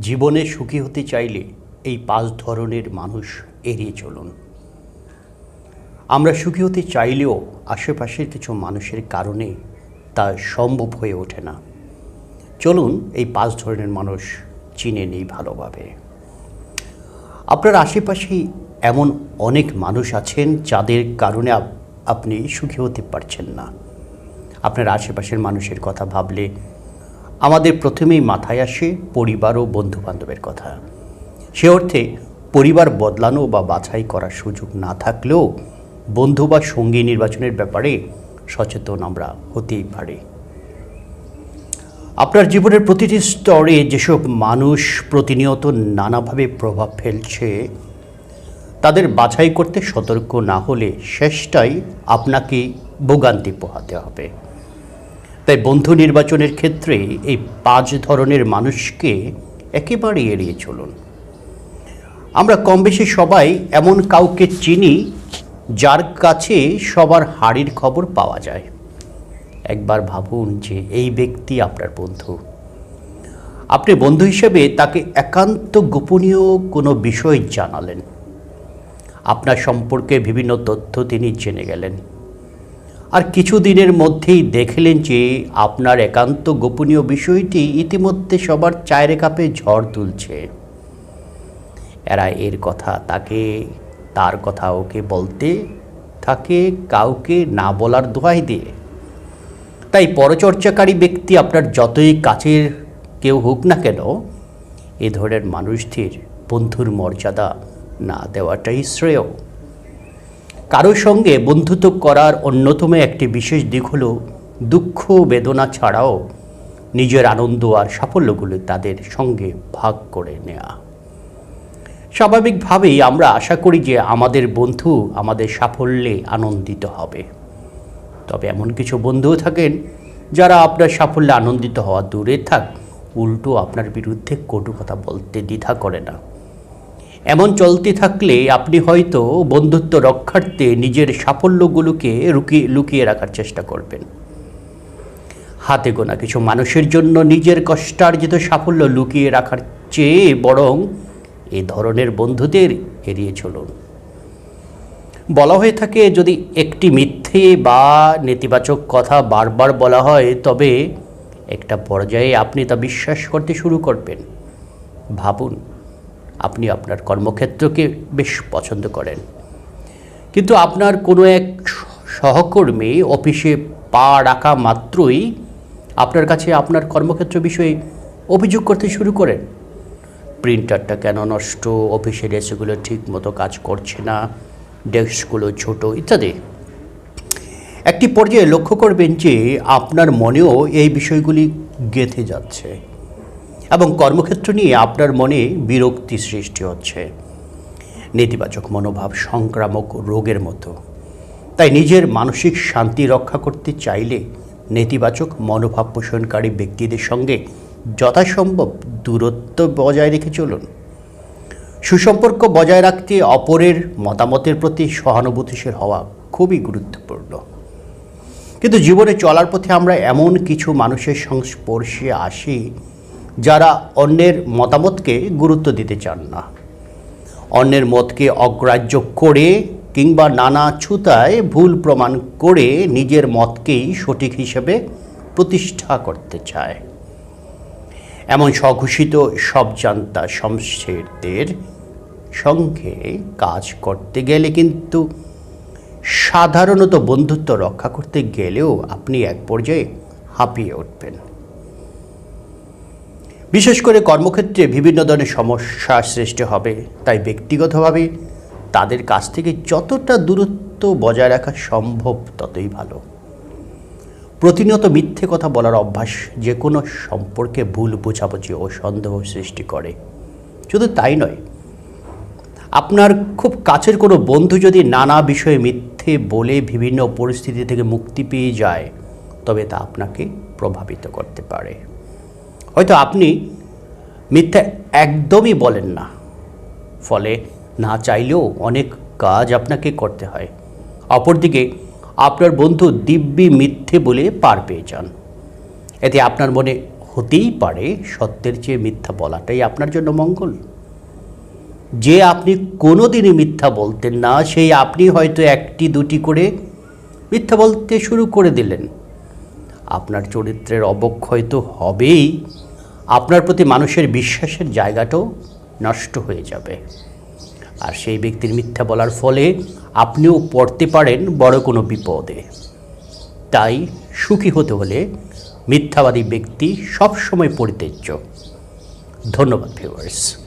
জীবনে সুখী হতে চাইলে এই পাঁচ ধরনের মানুষ এড়িয়ে চলুন। আমরা সুখী হতে চাইলেও আশেপাশের কিছু মানুষের কারণে তা সম্ভব হয়ে ওঠে না। চলুন এই পাঁচ ধরনের মানুষ চিনে নেই ভালোভাবে। আপনার আশেপাশেই এমন অনেক মানুষ আছেন যাদের কারণে আপনি সুখী হতে পারছেন না। আপনার আশেপাশের মানুষের কথা ভাবলে আমাদের প্রথমেই মাথায় আসে পরিবার ও বন্ধু বান্ধবের কথা। সে অর্থে পরিবার বদলানো বা বাছাই করার সুযোগ না থাকলেও বন্ধু বা সঙ্গী নির্বাচনের ব্যাপারে সচেতন আমরা হতেই পারি। আপনার জীবনের প্রতিটি স্তরে যেসব মানুষ প্রতিনিয়ত নানাভাবে প্রভাব ফেলছে, তাদের বাছাই করতে সতর্ক না হলে শেষটাই আপনাকে ভোগান্তি পোহাতে হবে। তাই বন্ধু নির্বাচনের ক্ষেত্রে এই পাঁচ ধরনের মানুষকে একেবারে এড়িয়ে চলুন। আমরা কম বেশি সবাই এমন কাউকে চিনি যার কাছে সবার হাড়ির খবর পাওয়া যায়। একবার ভাবুন যে এই ব্যক্তি আপনার বন্ধু। আপনি বন্ধু হিসেবে তাকে একান্ত গোপনীয় কোনো বিষয় জানালেন। আপনার সম্পর্কে বিভিন্ন তথ্য তিনি জেনে গেলেন। আর কিছুদিনের মধ্যেই দেখলেন যে আপনার একান্ত গোপনীয় বিষয়টি ইতিমধ্যে সবার চায়ের কাপে ঝড় তুলছে। এরা এর কথা, তাকে, তার কথা ওকে বলতে থাকে কাউকে না বলার দোহাই দিয়ে। তাই পরচর্চাকারী ব্যক্তি আপনার যতই কাছের কেউ হোক না কেন, এ ধরনের মানুষদের বন্ধুর মর্যাদা না দেওয়াটাই শ্রেয়। কারও সঙ্গে বন্ধুত্ব করার অন্যতম একটি বিশেষ দিক হলো দুঃখ বেদনা ছাড়াও নিজের আনন্দ আর সাফল্যগুলো তাদের সঙ্গে ভাগ করে নেওয়া স্বাভাবিকভাবেই আমরা আশা করি যে আমাদের বন্ধু আমাদের সাফল্যে আনন্দিত হবে। তবে এমন কিছু বন্ধুও থাকেন যারা আপনার সাফল্যে আনন্দিত হওয়া দূরে থাক, উল্টো আপনার বিরুদ্ধে কটু কথা বলতে দ্বিধা করে না। এমন চলতে থাকলে আপনি হয়তো বন্ধুত্ব রক্ষার্থে নিজের সাফল্যগুলোকে লুকিয়ে লুকিয়ে রাখার চেষ্টা করবেন। হাতে গোনা কিছু মানুষের জন্য নিজের কষ্টার্জিত সাফল্য লুকিয়ে রাখার চেয়ে বরং এ ধরনের বন্ধুদের এড়িয়ে চলুন। বলা হয়ে থাকে, যদি একটি মিথ্যে বা নেতিবাচক কথা বারবার বলা হয়, তবে একটা পর্যায়ে আপনি তা বিশ্বাস করতে শুরু করবেন। ভাবুন আপনি আপনার কর্মক্ষেত্রকে বেশ পছন্দ করেন। কিন্তু আপনার কোনো এক সহকর্মী অফিসে পা রাখা মাত্রই আপনার কাছে আপনার কর্মক্ষেত্র বিষয়ে অভিযোগ করতে শুরু করেন। প্রিন্টারটা কেন নষ্ট? অফিসের এসেগুলো ঠিক মতো কাজ করছে না, ডেস্কগুলো ছোট ইত্যাদি। একটি পর্যায়ে লক্ষ্য করবেন যে আপনার মনেও এই বিষয়গুলি গেঁথে যাচ্ছে। এবং কর্মক্ষেত্র নিয়ে আপনার মনে বিরক্তি সৃষ্টি হচ্ছে। নেতিবাচক মনোভাব সংক্রামক রোগের মতো। তাই নিজের মানসিক শান্তি রক্ষা করতে চাইলে নেতিবাচক মনোভাব পোষণকারী ব্যক্তিদের সঙ্গে যথাসম্ভব দূরত্ব বজায় রেখে চলুন। সুসম্পর্ক বজায় রাখতে অপরের মতামতের প্রতি সহানুভূতিশীল হওয়া খুবই গুরুত্বপূর্ণ। কিন্তু জীবনে চলার পথে আমরা এমন কিছু মানুষের সংস্পর্শে আসি যারা অন্যের মতামতকে গুরুত্ব দিতে চান না। অন্যের মতকে অগ্রাহ্য করে কিংবা নানা ছুতায় ভুল প্রমাণ করে নিজের মতকেই সঠিক হিসেবে প্রতিষ্ঠা করতে চায়। এমন স্বঘোষিত সব জান্তা শমশেরদের সঙ্গে কাজ করতে গেলে কিন্তু সাধারণত বন্ধুত্ব রক্ষা করতে গেলেও আপনি এক পর্যায়ে হাঁপিয়ে উঠবেন। বিশেষ করে কর্মক্ষেত্রে বিভিন্ন ধরনের সমস্যা সৃষ্টি হবে। তাই ব্যক্তিগতভাবে তাদের কাছ থেকে যতটা দূরত্ব বজায় রাখা সম্ভব, ততই ভালো। প্রতিনিয়ত মিথ্যে কথা বলার অভ্যাস যে কোনো সম্পর্কে ভুল, বোঝাবুঝি ও সন্দেহ সৃষ্টি করে। শুধু তাই নয়, আপনার খুব কাছের কোনো বন্ধু যদি নানা বিষয়ে মিথ্যে বলে বিভিন্ন পরিস্থিতি থেকে মুক্তি পেয়ে যায়, তবে তা আপনাকে প্রভাবিত করতে পারে। হয়তো আপনি মিথ্যা একদমই বলেন না। ফলে না চাইলেও অনেক কাজ আপনাকে করতে হয়। অপরদিকে, আপনার বন্ধু দিব্যি মিথ্যে বলে পার পেয়ে যান। এতে আপনার মনে হতেই পারে সত্যের চেয়ে মিথ্যা বলাটাই আপনার জন্য মঙ্গল। যে আপনি কোনো দিনই মিথ্যা বলতেন না, সেই আপনি হয়তো একটি, দুটি করে মিথ্যা বলতে শুরু করে দিলেন। আপনার চরিত্রের অবক্ষয় তো হবেই। আপনার প্রতি মানুষের বিশ্বাসের জায়গাটাও নষ্ট হয়ে যাবে। আর সেই ব্যক্তির মিথ্যা বলার ফলে আপনিও পড়তে পারেন বড় কোনো বিপদে। তাই সুখী হতে হলে মিথ্যাবাদী ব্যক্তি সবসময় পরিত্যাজ্য। ধন্যবাদ ভিউয়ার্স